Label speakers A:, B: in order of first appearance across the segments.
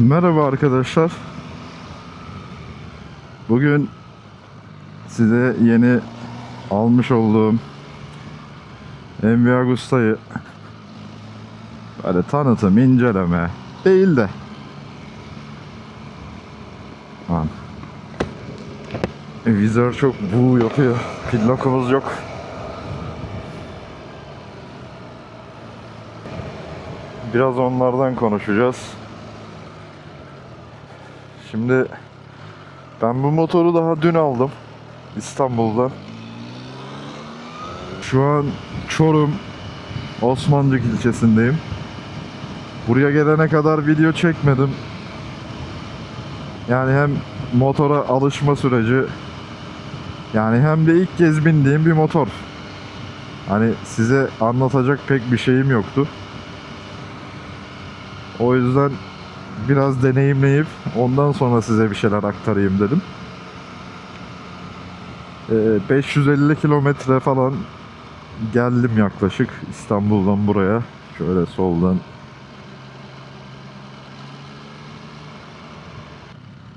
A: Merhaba arkadaşlar. Bugün size yeni almış olduğum Envy Agusta'yı böyle tanıtım, inceleme değil de Lan. Vizör çok bu yapıyor. Pillokumuz yok. Biraz onlardan konuşacağız. Şimdi ben bu motoru daha dün aldım İstanbul'dan. Şu an Çorum Osmancık ilçesindeyim. Buraya gelene kadar video çekmedim. Yani hem motora alışma süreci yani hem de ilk kez bindiğim bir motor. Hani size anlatacak pek bir şeyim yoktu. O yüzden biraz deneyimleyip ondan sonra size bir şeyler aktarayım dedim. Ee, 550 kilometre falan geldim yaklaşık İstanbul'dan buraya. Şöyle soldan.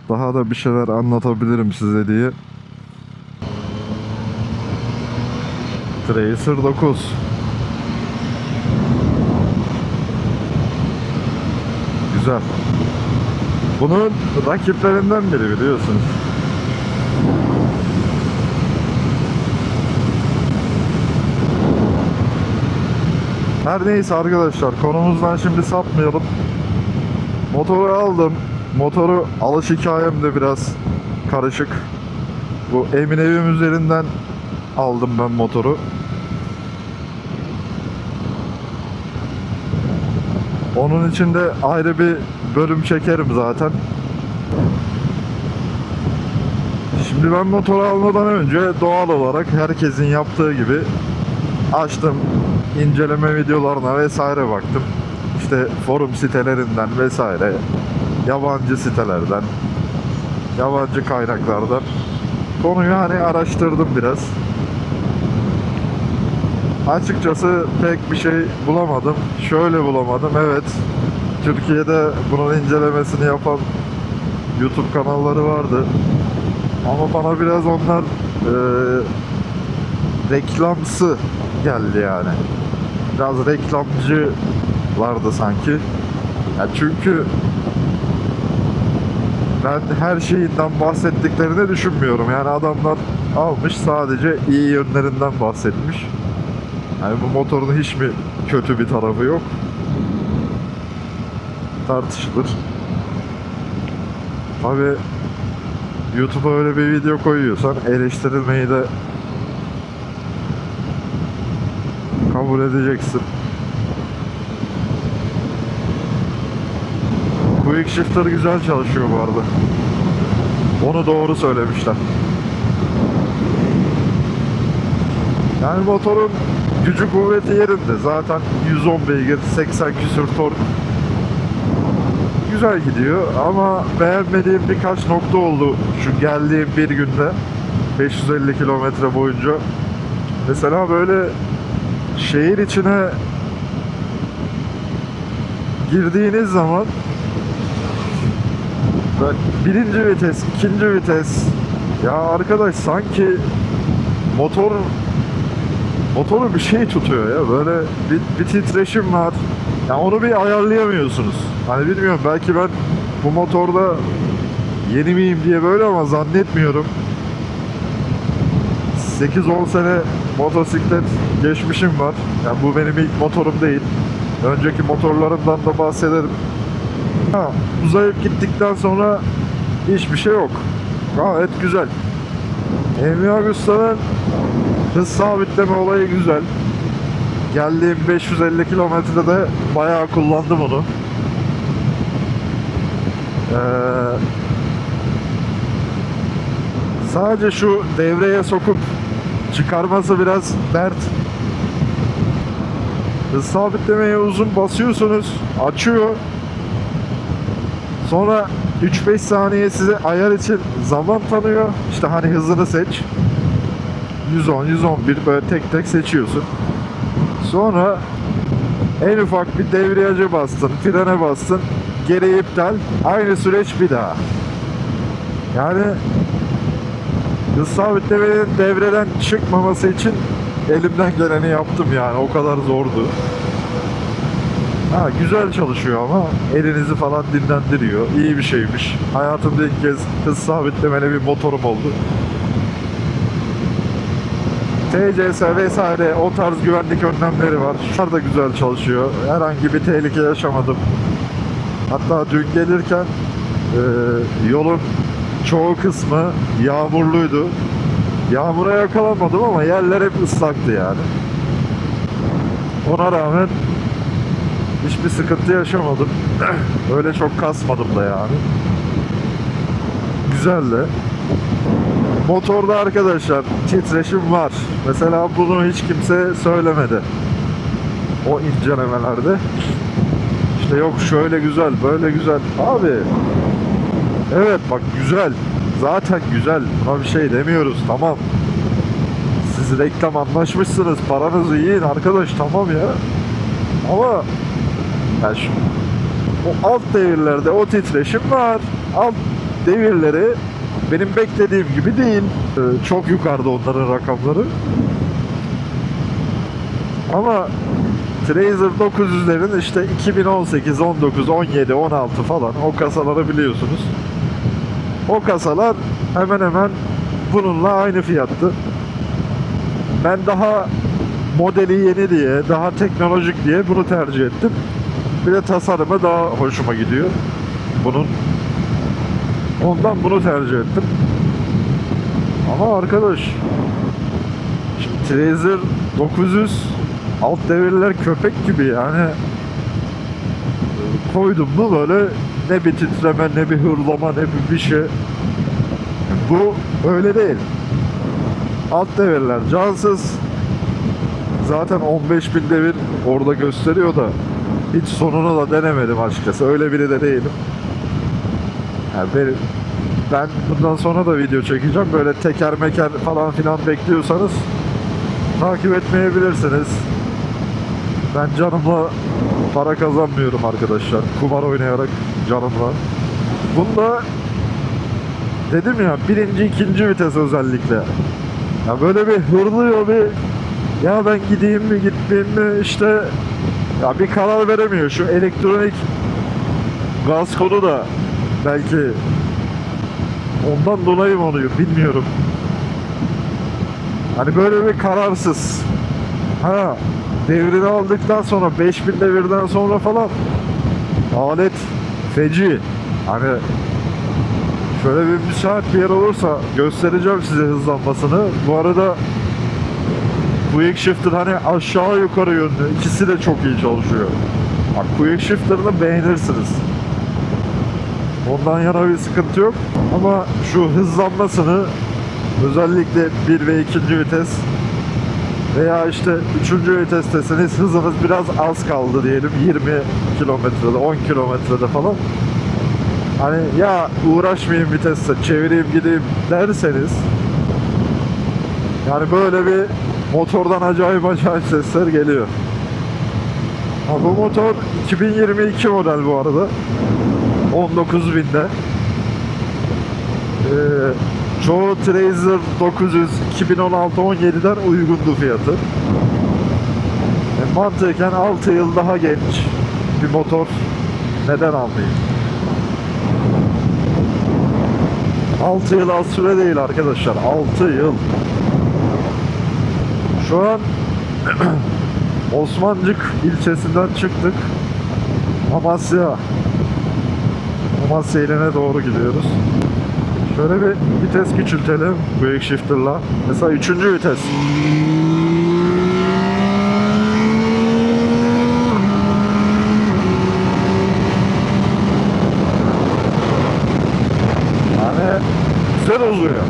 A: Daha da bir şeyler anlatabilirim size diye. Tracer 9. Güzel. Bunun rakiplerinden biri biliyorsunuz. Her neyse arkadaşlar konumuzdan şimdi sapmayalım. Motoru aldım. Motoru alış hikayem de biraz karışık. Bu Emin evim üzerinden aldım ben motoru. Onun için de ayrı bir bölüm çekerim zaten. Şimdi ben motoru almadan önce doğal olarak herkesin yaptığı gibi açtım inceleme videolarına vesaire baktım. İşte forum sitelerinden vesaire yabancı sitelerden yabancı kaynaklardan konuyu hani araştırdım biraz. Açıkçası pek bir şey bulamadım. Şöyle bulamadım. Evet. Türkiye'de bunun incelemesini yapan YouTube kanalları vardı. Ama bana biraz onlar e, reklamsı geldi yani. Biraz reklamcı vardı sanki. Ya çünkü ben her şeyinden bahsettiklerini düşünmüyorum. Yani adamlar almış sadece iyi yönlerinden bahsetmiş. Yani bu motorun hiç mi kötü bir tarafı yok? Tartışılır. Tabi YouTube'a öyle bir video koyuyorsan eleştirilmeyi de kabul edeceksin. Quick Shifter güzel çalışıyor bu arada. Onu doğru söylemişler. Yani motorun gücü kuvveti yerinde. Zaten 110 beygir, 80 küsür tork. Güzel gidiyor ama beğenmediğim birkaç nokta oldu şu geldiğim bir günde. 550 kilometre boyunca. Mesela böyle şehir içine girdiğiniz zaman birinci vites, ikinci vites ya arkadaş sanki motor motoru bir şey tutuyor ya böyle bir, bir titreşim var. Ya onu bir ayarlayamıyorsunuz. Hani bilmiyorum belki ben bu motorda yeni miyim diye böyle ama zannetmiyorum. 8-10 sene motosiklet geçmişim var. Yani bu benim ilk motorum değil. Önceki motorlarımdan da bahsederim. Ha, uzayıp gittikten sonra hiçbir şey yok. Gayet güzel. Envy Agusta'nın hız sabitleme olayı güzel. Geldiğim 550 kilometrede bayağı kullandım onu. Ee, sadece şu devreye sokup çıkarması biraz dert. Hız sabitlemeye uzun basıyorsunuz, açıyor. Sonra 3-5 saniye size ayar için zaman tanıyor. İşte hani hızını seç. 110, 111 böyle tek tek seçiyorsun. Sonra en ufak bir devriyacı bastın, frene bastın. geri iptal, aynı süreç bir daha. Yani hız sabitlemenin devreden çıkmaması için elimden geleni yaptım yani o kadar zordu. Ha güzel çalışıyor ama elinizi falan dinlendiriyor. İyi bir şeymiş. Hayatımda ilk kez hız sabitlemeli bir motorum oldu. TCS vesaire o tarz güvenlik önlemleri var. Şunlar da güzel çalışıyor. Herhangi bir tehlike yaşamadım. Hatta dün gelirken e, yolun çoğu kısmı yağmurluydu. Yağmura yakalanmadım ama yerler hep ıslaktı yani. Ona rağmen hiçbir sıkıntı yaşamadım. Öyle çok kasmadım da yani. Güzeldi. Motorda arkadaşlar titreşim var. Mesela bunu hiç kimse söylemedi. O incelemelerde. İşte yok şöyle güzel, böyle güzel. Abi evet bak güzel. Zaten güzel. Buna bir şey demiyoruz. Tamam. Siz reklam anlaşmışsınız. Paranızı yiyin arkadaş. Tamam ya. Ama yani şu, o alt devirlerde o titreşim var. Alt devirleri benim beklediğim gibi değil. Ee, çok yukarıda onların rakamları. Ama Trazer 900'lerin işte 2018, 19, 17, 16 falan o kasaları biliyorsunuz. O kasalar hemen hemen bununla aynı fiyattı. Ben daha modeli yeni diye, daha teknolojik diye bunu tercih ettim. Bir de tasarımı daha hoşuma gidiyor. Bunun Ondan bunu tercih ettim. Ama arkadaş şimdi Trazer 900 alt devirler köpek gibi yani. Koydum mu böyle ne bir titreme ne bir hırlama ne bir bir şey. Bu öyle değil. Alt devirler cansız. Zaten 15 bin devir orada gösteriyor da hiç sonunu da denemedim açıkçası. Öyle biri de değilim yani benim, ben bundan sonra da video çekeceğim. Böyle teker meker falan filan bekliyorsanız takip etmeyebilirsiniz. Ben canımla para kazanmıyorum arkadaşlar. Kumar oynayarak canımla. Bunda dedim ya birinci ikinci vites özellikle. Ya böyle bir hırlıyor bir ya ben gideyim mi gitmeyeyim mi işte ya bir karar veremiyor. Şu elektronik gaz kolu da belki ondan dolayı mı oluyor bilmiyorum. Hani böyle bir kararsız. Ha devrini aldıktan sonra 5000 devirden sonra falan alet feci. Hani şöyle bir müsait bir yer olursa göstereceğim size hızlanmasını. Bu arada Quick Shifter hani aşağı yukarı yönlü ikisi de çok iyi çalışıyor. Bak Quick Shifter'ını beğenirsiniz. Ondan yana bir sıkıntı yok. Ama şu hızlanmasını özellikle 1 ve 2. vites veya işte 3. vitestesiniz hızınız biraz az kaldı diyelim 20 kilometrede 10 kilometrede falan hani ya uğraşmayayım viteste çevireyim gideyim derseniz yani böyle bir motordan acayip acayip sesler geliyor. Ha, bu motor 2022 model bu arada. 19 binde. Ee, çoğu Trazer 900 2016-17'den uygundu fiyatı. E, mantıken 6 yıl daha genç bir motor neden almayayım? 6 yıl az süre değil arkadaşlar. 6 yıl. Şu an Osmancık ilçesinden çıktık. Amasya Amasya iline doğru gidiyoruz. Şöyle bir vites küçültelim Quick Shifter'la. Mesela üçüncü vites. Yani güzel oluyor.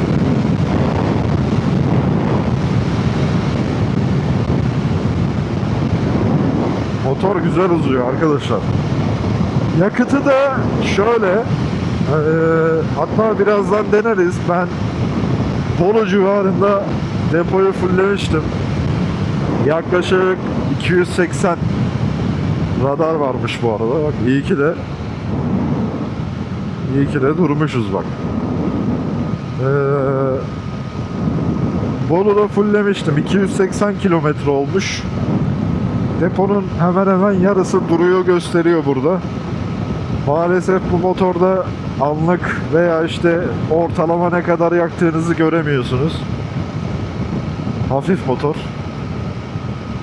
A: Motor güzel uzuyor arkadaşlar. Yakıtı da şöyle eee, hatta birazdan deneriz. Ben Bolu civarında depoyu fulllemiştim. Yaklaşık 280 radar varmış bu arada. Bak iyi ki de İyi ki de durmuşuz bak. Ee, Bolu'da fulllemiştim. 280 kilometre olmuş. Deponun hemen hemen yarısı duruyor gösteriyor burada. Maalesef bu motorda anlık veya işte ortalama ne kadar yaktığınızı göremiyorsunuz. Hafif motor.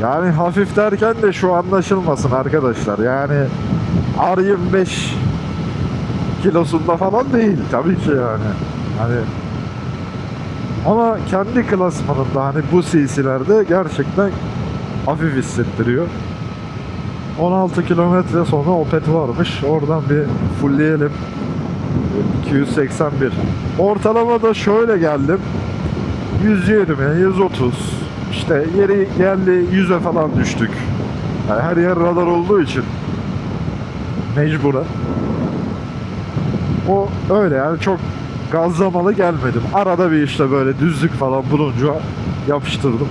A: Yani hafif derken de şu anlaşılmasın arkadaşlar. Yani R25 kilosunda falan değil tabii ki yani. Hani ama kendi klasmanında hani bu CC'lerde gerçekten hafif hissettiriyor. 16 kilometre sonra Opet varmış. Oradan bir fullleyelim. 281. Ortalama da şöyle geldim. 120, 130. İşte yeri geldi 100'e falan düştük. Yani her yer radar olduğu için mecburen. O öyle yani çok gazlamalı gelmedim. Arada bir işte böyle düzlük falan bulunca yapıştırdım.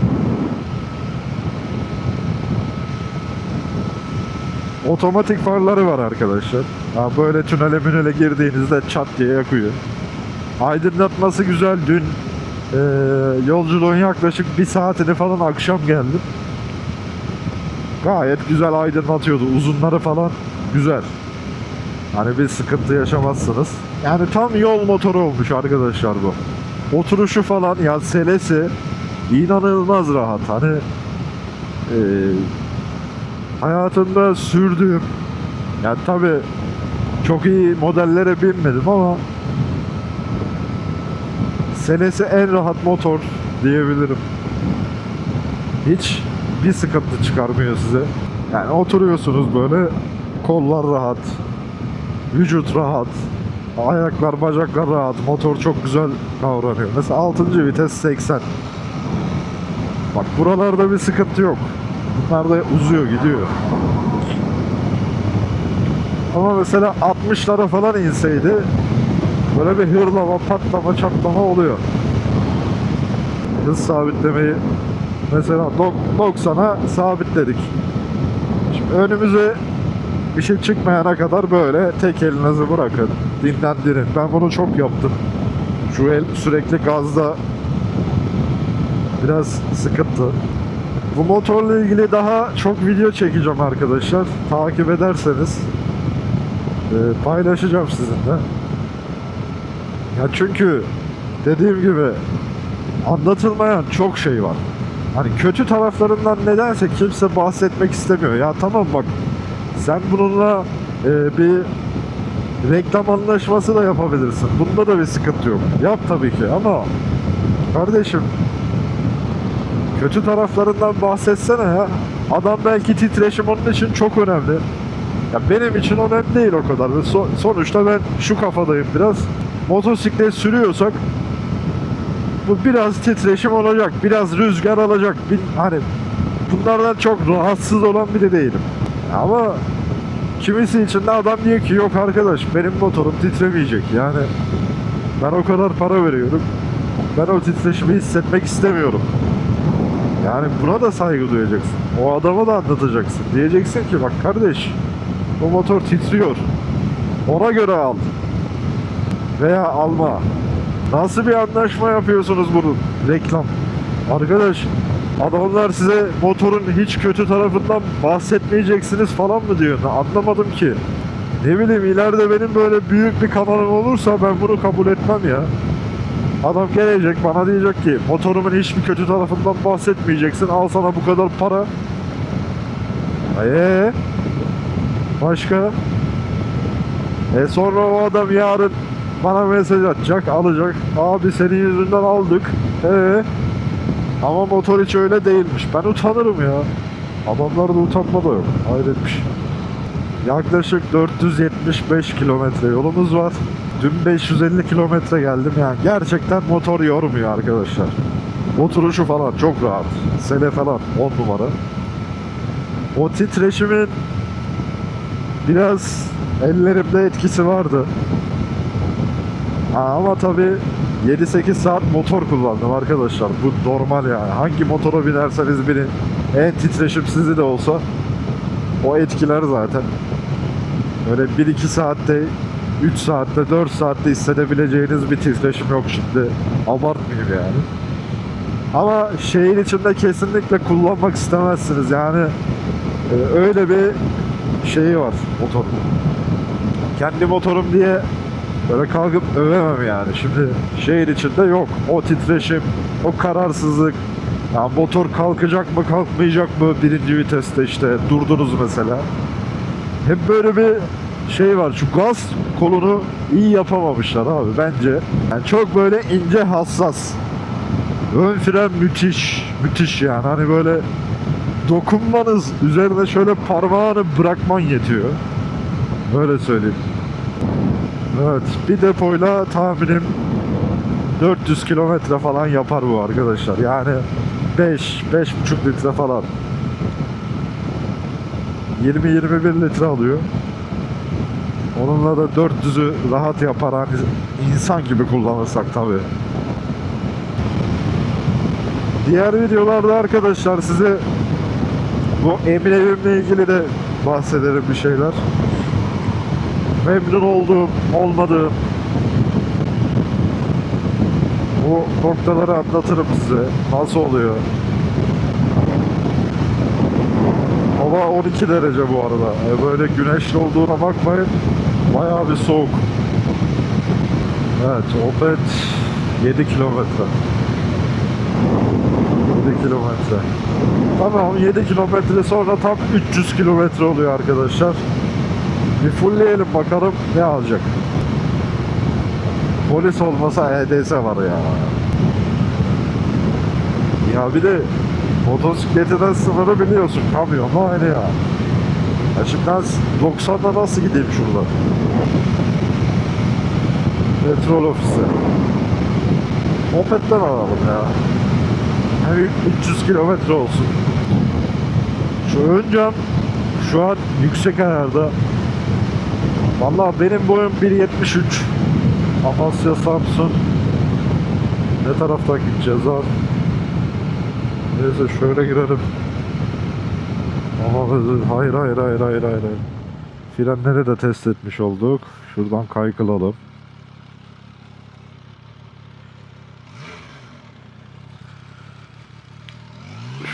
A: Otomatik farları var arkadaşlar. Ha, böyle tünele münele girdiğinizde çat diye yakıyor. Aydınlatması güzel. Dün e, yolculuğun yaklaşık bir saatini falan akşam geldim. Gayet güzel aydınlatıyordu. Uzunları falan güzel. Hani bir sıkıntı yaşamazsınız. Yani tam yol motoru olmuş arkadaşlar bu. Oturuşu falan ya selesi inanılmaz rahat. Hani e, hayatımda sürdüğüm yani tabi çok iyi modellere binmedim ama senesi en rahat motor diyebilirim. Hiç bir sıkıntı çıkarmıyor size. Yani oturuyorsunuz böyle kollar rahat, vücut rahat, ayaklar, bacaklar rahat, motor çok güzel davranıyor. Mesela 6. vites 80. Bak buralarda bir sıkıntı yok. Bunlar da uzuyor gidiyor. Ama mesela 60'lara falan inseydi böyle bir hırlama, patlama, çatlama oluyor. Hız sabitlemeyi mesela dok- 90'a sabitledik. Şimdi önümüze bir şey çıkmayana kadar böyle tek elinizi bırakın. Dinlendirin. Ben bunu çok yaptım. Şu el sürekli gazda biraz sıkıntı. Bu motorla ilgili daha çok video çekeceğim arkadaşlar. Takip ederseniz e, paylaşacağım sizinle. Ya çünkü dediğim gibi anlatılmayan çok şey var. Hani kötü taraflarından nedense kimse bahsetmek istemiyor. Ya tamam bak sen bununla e, bir reklam anlaşması da yapabilirsin. Bunda da bir sıkıntı yok. Yap tabii ki ama kardeşim kötü taraflarından bahsetsene ya. Adam belki titreşim onun için çok önemli. Ya benim için önemli değil o kadar. So- sonuçta ben şu kafadayım biraz. Motosiklet sürüyorsak bu biraz titreşim olacak, biraz rüzgar alacak. Bir, hani bunlardan çok rahatsız olan biri değilim. Ama kimisi için de adam diyor ki yok arkadaş benim motorum titremeyecek. Yani ben o kadar para veriyorum. Ben o titreşimi hissetmek istemiyorum. Yani buna da saygı duyacaksın. O adama da anlatacaksın. Diyeceksin ki bak kardeş bu motor titriyor. Ona göre al. Veya alma. Nasıl bir anlaşma yapıyorsunuz bunu? Reklam. Arkadaş adamlar size motorun hiç kötü tarafından bahsetmeyeceksiniz falan mı diyor? Anlamadım ki. Ne bileyim ileride benim böyle büyük bir kanalım olursa ben bunu kabul etmem ya. Adam gelecek bana diyecek ki motorumun hiçbir kötü tarafından bahsetmeyeceksin. Al sana bu kadar para. Eee? Başka? E sonra o adam yarın bana mesaj atacak, alacak. Abi senin yüzünden aldık. Ee, ama motor hiç öyle değilmiş. Ben utanırım ya. Adamlarda utanma da yok. Hayret bir şey. Yaklaşık 475 kilometre yolumuz var. Dün 550 kilometre geldim yani. Gerçekten motor yormuyor arkadaşlar. Oturuşu falan çok rahat. Sele falan 10 numara. O titreşimin biraz ellerimde etkisi vardı. Ama tabi 7-8 saat motor kullandım arkadaşlar. Bu normal yani. Hangi motora binerseniz binin en titreşimsizi de olsa o etkiler zaten. Öyle 1-2 saatte, 3 saatte, 4 saatte hissedebileceğiniz bir titreşim yok şimdi. Abartmayayım yani. Ama şehir içinde kesinlikle kullanmak istemezsiniz. Yani e, öyle bir şeyi var motorun. Kendi motorum diye böyle kalkıp övemem yani. Şimdi şehir içinde yok. O titreşim, o kararsızlık. Ya motor kalkacak mı kalkmayacak mı birinci viteste işte durdunuz mesela. Hep böyle bir şey var. Şu gaz kolunu iyi yapamamışlar abi bence. Yani çok böyle ince hassas. Ön fren müthiş. Müthiş yani. Hani böyle dokunmanız üzerine şöyle parmağını bırakman yetiyor. Böyle söyleyeyim. Evet bir depoyla tahminim 400 kilometre falan yapar bu arkadaşlar. Yani 5 5,5 litre falan. 20-21 litre alıyor. Onunla da 400'ü rahat yapar insan gibi kullanırsak tabii. Diğer videolarda arkadaşlar size bu emin evimle ilgili de bahsederim bir şeyler. Memnun olduğum, olmadığım bu noktaları anlatırım size. Nasıl oluyor? Hava 12 derece bu arada. E, Böyle güneşli olduğuna bakmayın. Bayağı bir soğuk. Evet, Opet 7 kilometre. 7 kilometre. Tamam 7 kilometre sonra tam 300 kilometre oluyor arkadaşlar. Bir fullleyelim bakalım ne alacak. Polis olmasa EDS var ya. Ya bir de motosikletiden sınırı biliyorsun. Kamyonla aynı ya. Ya şimdi ben 90'da nasıl gideyim şuradan? Petrol ofisi. Mopedden alalım ya. Hani 300 kilometre olsun. Şu ön cam şu an yüksek ayarda. Vallahi benim boyum 1.73. Amasya Samsun. Ne taraftan gideceğiz abi? Neyse şöyle girelim. Hayır hayır hayır hayır hayır. hayır. Frenleri de test etmiş olduk. Şuradan kaykılalım.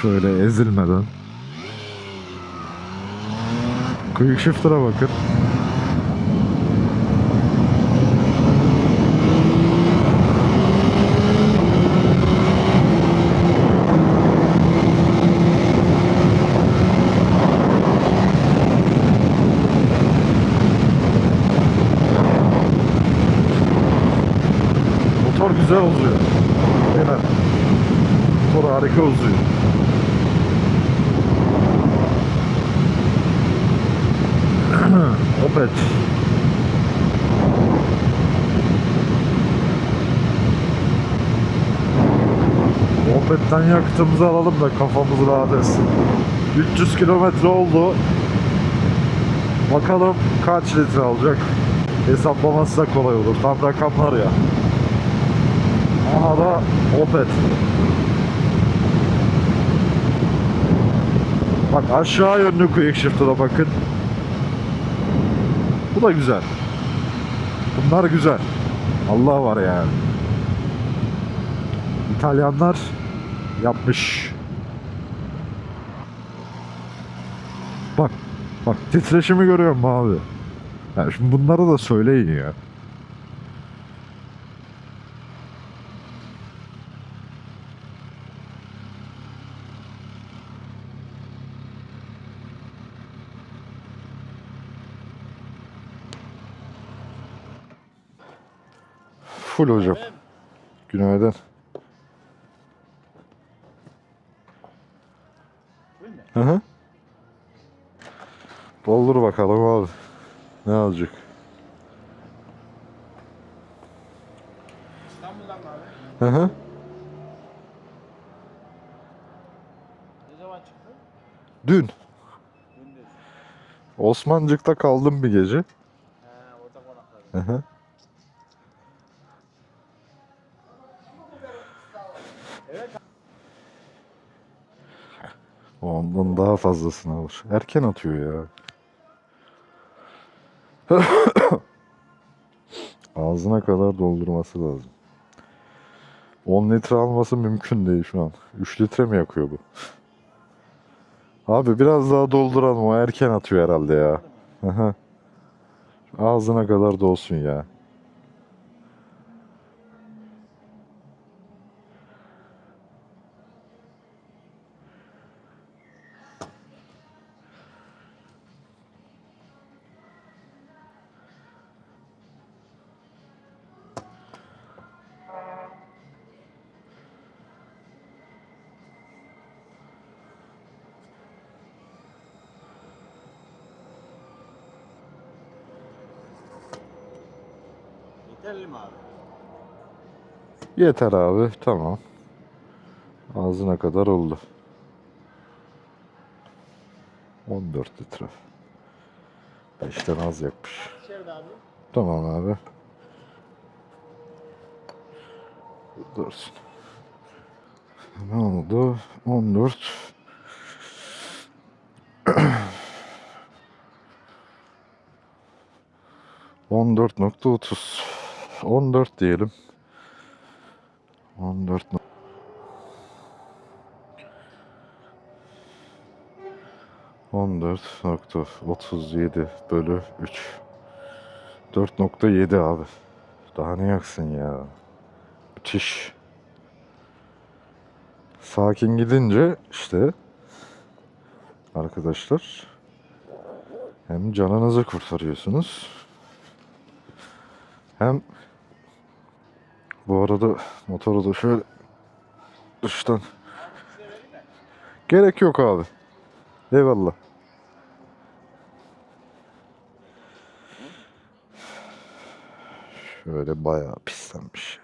A: Şöyle ezilmeden. Quick shifter'a bakın. Motor güzel uzuyor. Aynen. Motor harika uzuyor. Opet. Opet'ten yakıtımızı alalım da kafamız rahat etsin. 300 kilometre oldu. Bakalım kaç litre alacak. Hesaplaması da kolay olur. Tam rakamlar ya. Aha da Opet. Bak aşağı yönlü quick shift'a bakın. Bu da güzel. Bunlar güzel. Allah var yani. İtalyanlar yapmış. Bak. Bak titreşimi görüyor musun abi? Yani şimdi bunları da söyleyin ya. Full hocam. Günaydın. Hı hı. Doldur bakalım abi. Ne alacak?
B: İstanbul'dan mı abi?
A: Hı hı.
B: Ne zaman çıktı?
A: Dün
B: Gündüz.
A: Osmancık'ta kaldım bir gece.
B: He orada konakladın.
A: Hı hı. Ondan daha fazlasını alır. Erken atıyor ya. Ağzına kadar doldurması lazım. 10 litre alması mümkün değil şu an. 3 litre mi yakıyor bu? Abi biraz daha dolduralım. O erken atıyor herhalde ya. Ağzına kadar dolsun ya.
B: Yeterli mi abi?
A: Yeter abi. Tamam. Ağzına kadar oldu. 14 litre. 5'ten az yakmış.
B: İçeride abi.
A: Tamam abi. Dursun. Ne oldu? 14. On dört nokta otuz. On dört diyelim. On dört nok- On dört nokta otuz yedi bölü üç. 4.7 abi. Daha ne yaksın ya? Müthiş. Sakin gidince işte arkadaşlar hem canınızı kurtarıyorsunuz hem bu arada motoru da şöyle dıştan gerek yok abi. Eyvallah. Şöyle bayağı pislenmiş.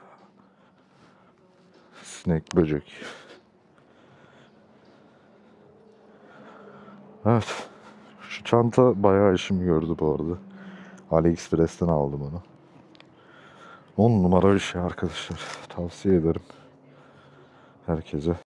A: Sinek, böcek. Evet. Şu çanta bayağı işimi gördü bu arada. AliExpress'ten aldım onu. 10 numara bir şey arkadaşlar. Tavsiye ederim. Herkese.